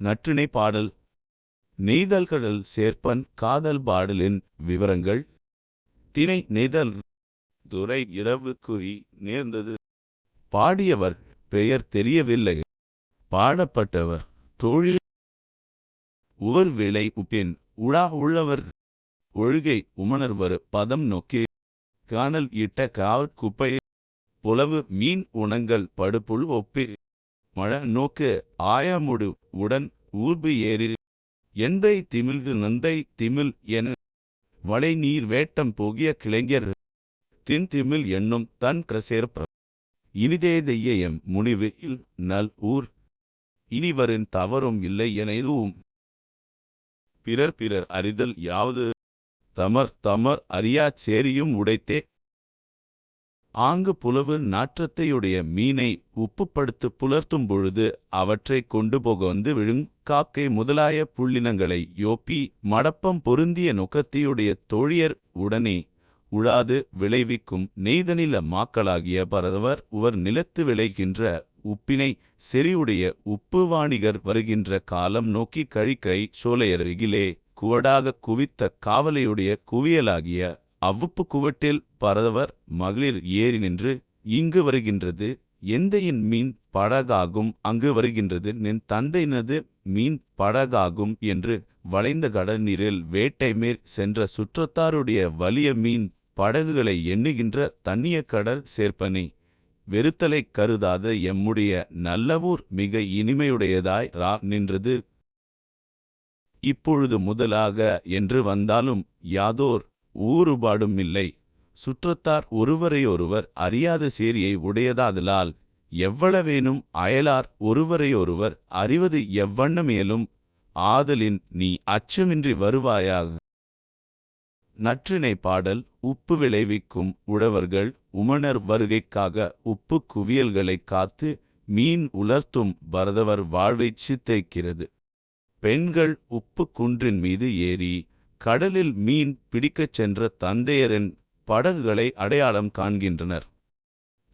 நற்றிணை பாடல். நெய்தல்கடல் சேர்ப்பன் காதல் பாடலின் விவரங்கள். திணை நெய்தல் துறை இரவு குறி நேர்ந்தது. பாடியவர் பெயர் தெரியவில்லை. பாடப்பட்டவர் தொழில். உவர் விளை உப்பின் உழா உள்ளவர். ஒழுகை உமணர்வர் பதம் நோக்கி. காணல் இட்ட காவற் குப்பை புலவு மீன் உணங்கள் படுப்புள் ஒப்பி. மழ நோக்கு ஆயமுடு உடன் ஊர்பு ஏறி எந்தை திமில்கு நந்தை திமில் என வளை நீர் வேட்டம் போகிய கிளைஞர் தின் திமிழ் என்னும் தன் கசேர்ப்ப இனிதேதையம் முனிவு இல் நல் ஊர். இனிவரின் தவறும் இல்லை என இதுவும் பிறர் பிறர் அறிதல் யாவது. தமர் தமர் அறியாச் சேரியும் உடைத்தே. ஆங்கு புலவு நாற்றத்தையுடைய மீனை உப்புப்படுத்து புலர்த்தும் பொழுது அவற்றைக் கொண்டு போக வந்து விழுங் காக்கை முதலாய புள்ளினங்களை யோப்பி மடப்பம் பொருந்திய நுகத்தியுடைய தோழியர் உடனே உழாது விளைவிக்கும் நெய்தனில மாக்களாகிய பரதவர் உவர் நிலத்து விளைகின்ற உப்பினை செறிவுடைய உப்பு வாணிகர் வருகின்ற காலம் நோக்கி கழிக்கை சோலையருகிலே குவடாக குவித்த காவலையுடைய குவியலாகிய அவ்வுப்பு குவட்டில் பரதவர் மகளிர் ஏறி நின்று இங்கு வருகின்றது எந்தையின் மீன் படகாகும் அங்கு வருகின்றது நின் தந்தையினது மீன் படகாகும் என்று வளைந்த கடல் நீரில் வேட்டை மேற் சென்ற சுற்றத்தாருடைய வலிய மீன் படகுகளை எண்ணுகின்ற தண்ணிய கடல் சேர்ப்பனி வெறுத்தலைக் கருதாத எம்முடைய நல்லவூர் மிக இனிமையுடையதாய் ரா நின்றது. இப்பொழுது முதலாக என்று வந்தாலும் யாதோர் ஊறுபாடும் இல்லை. சுற்றத்தார் ஒருவரையொருவர் அறியாத சேரியை உடையதாதலால் எவ்வளவேனும் அயலார் ஒருவரையொருவர் அறிவது எவ்வண்ணமேலும் ஆதலின் நீ அச்சமின்றி வருவாயாக. நற்றினை பாடல் உப்பு விளைவிக்கும் உழவர்கள் உமணர் வருகைக்காக உப்பு குவியல்களைக் காத்து மீன் உலர்த்தும் பரதவர் வாழ்வைச் சித்தைக்கிறது பெண்கள் உப்பு குன்றின் மீது ஏறி கடலில் மீன் பிடிக்கச் சென்ற தந்தையரின் படகுகளை அடையாளம் காண்கின்றனர்.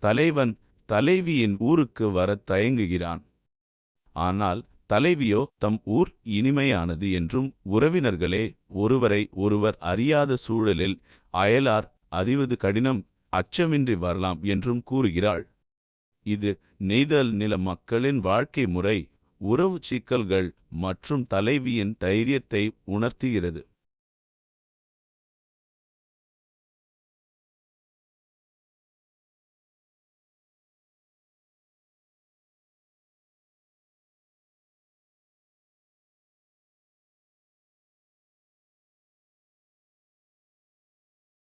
தலைவன் தலைவியின் ஊருக்கு வரத் தயங்குகிறான். ஆனால் தலைவியோ தம் ஊர் இனிமையானது என்றும் உறவினர்களே ஒருவரை ஒருவர் அறியாத சூழலில் அயலார் அறிவது கடினம் அச்சமின்றி வரலாம் என்றும் கூறுகிறாள். இது நெய்தல் நில மக்களின் வாழ்க்கை முறை உறவு சிக்கல்கள் மற்றும் தலைவியின் தைரியத்தை உணர்த்துகிறது.